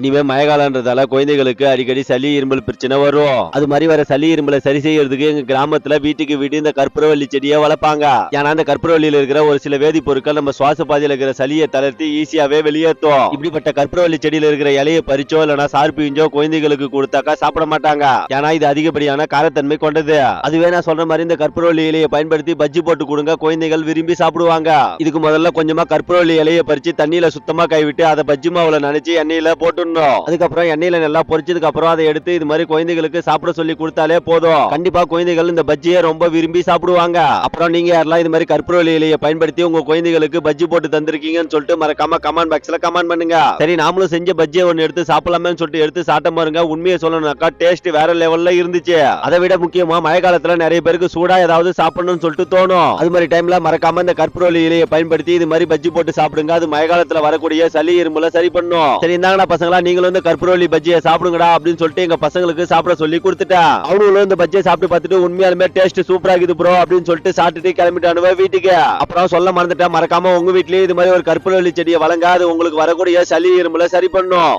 இனிமே மழைக்காலன்றதால குழந்தைகளுக்கு அடிக்கடி சளி இருமல் பிரச்சனை வரும். அது மாதிரி வர சளி இருமலை சரி செய்யறதுக்கு எங்க கிராமத்துல வீட்டுக்கு வீடு இந்த கற்பூரவள்ளி செடியை வளர்ப்பாங்க. ஏன்னா இந்த கற்பூரவள்ளியில இருக்கிற ஒரு சில வேதிப்பொருட்கள் நம்ம சுவாச பாதையில இருக்கிற சளியை தளர்த்தி ஈஸியாவே வெளியேற்றும் இப்படிப்பட்ட கற்பூரவள்ளி செடியில இருக்கிற இலையை பறிச்சோ இல்லைன்னா சார் பிஞ்சோ குழந்தைகளுக்கு கொடுத்தாக்கா சாப்பிட மாட்டாங்க. ஏன்னா இது அதிகப்படியான காரத்தன்மை கொண்டது. அதுவே நான் சொல்ற மாதிரி இந்த கற்பூரவள்ளி இலையை பயன்படுத்தி பஜ்ஜி போட்டு கொடுங்க குழந்தைகள் விரும்பி சாப்பிடுவாங்க. இதுக்கு முதல்ல கொஞ்சமா கற்பூரவள்ளி இலையை பறிச்சு தண்ணியில சுத்தமா கைவிட்டு அதை பஜ்ஜி மாவுல நினைச்சு எண்ணெயில போட்டு போட்டுடணும் அதுக்கப்புறம் எண்ணெயில நல்லா பொரிச்சதுக்கு அப்புறம் அதை எடுத்து இது மாதிரி குழந்தைகளுக்கு சாப்பிட சொல்லி கொடுத்தாலே போதும். கண்டிப்பா குழந்தைகள் இந்த பஜ்ஜியை ரொம்ப விரும்பி சாப்பிடுவாங்க. அப்புறம் நீங்க யாரெல்லாம் இது மாதிரி கற்பூரவள்ளி இலையை பயன்படுத்தி உங்க குழந்தைகளுக்கு பஜ்ஜி போட்டு தந்திருக்கீங்கன்னு சொல்லிட்டு மறக்காம கமெண்ட் பாக்ஸ்ல கமெண்ட் பண்ணுங்க. சரி நாமளும் செஞ்ச பஜ்ஜியை ஒன்னு எடுத்து சாப்பிடலாமே சொல்லிட்டு எடுத்து சாப்பிட்ட பாருங்க. உண்மையை சொல்லணும்னாக்கா டேஸ்ட் வேற லெவல்ல இருந்துச்சு. அதை விட முக்கியமா மழை காலத்துல நிறைய பேருக்கு சூடா ஏதாவது சாப்பிடணும்னு சொல்லிட்டு தோணும். அது மாதிரி டைம்ல மறக்காம இந்த கற்பூரவள்ளி இலையை பயன்படுத்தி இது மாதிரி பஜ்ஜி போட்டு சாப்பிடுங்க. அது மழை காலத்துல வரக்கூடிய சளி இருமல சரி பண்ணும். சரி இந்தாங்கடா பசங்களா நீங்களும் இந்த கற்பூரவள்ளி பஜ்ஜியை சாப்பிடுங்கடா அப்படின்னு சொல்லிட்டு எங்க பசங்களுக்கு சாப்பிட சொல்லி கொடுத்துட்டேன் அவங்களும் இந்த பஜ்ஜியை சாப்பிட்டு பார்த்துட்டு உண்மையாலுமே டேஸ்ட் சூப்பரா இருக்குது ப்ரோ அப்படின்னு சொல்லிட்டு சாப்பிட்டுட்டு கிளம்பிட்டானுவ வீட்டுக்கு. அப்புறம் சொல்ல மறந்துட்டேன் மறக்காம உங்க வீட்லயே இது மாதிரி ஒரு கற்பூரவள்ளி செடியை வழங்க அது உங்களுக்கு வரக்கூடிய சளி இரும்புல சரி பண்ணும்.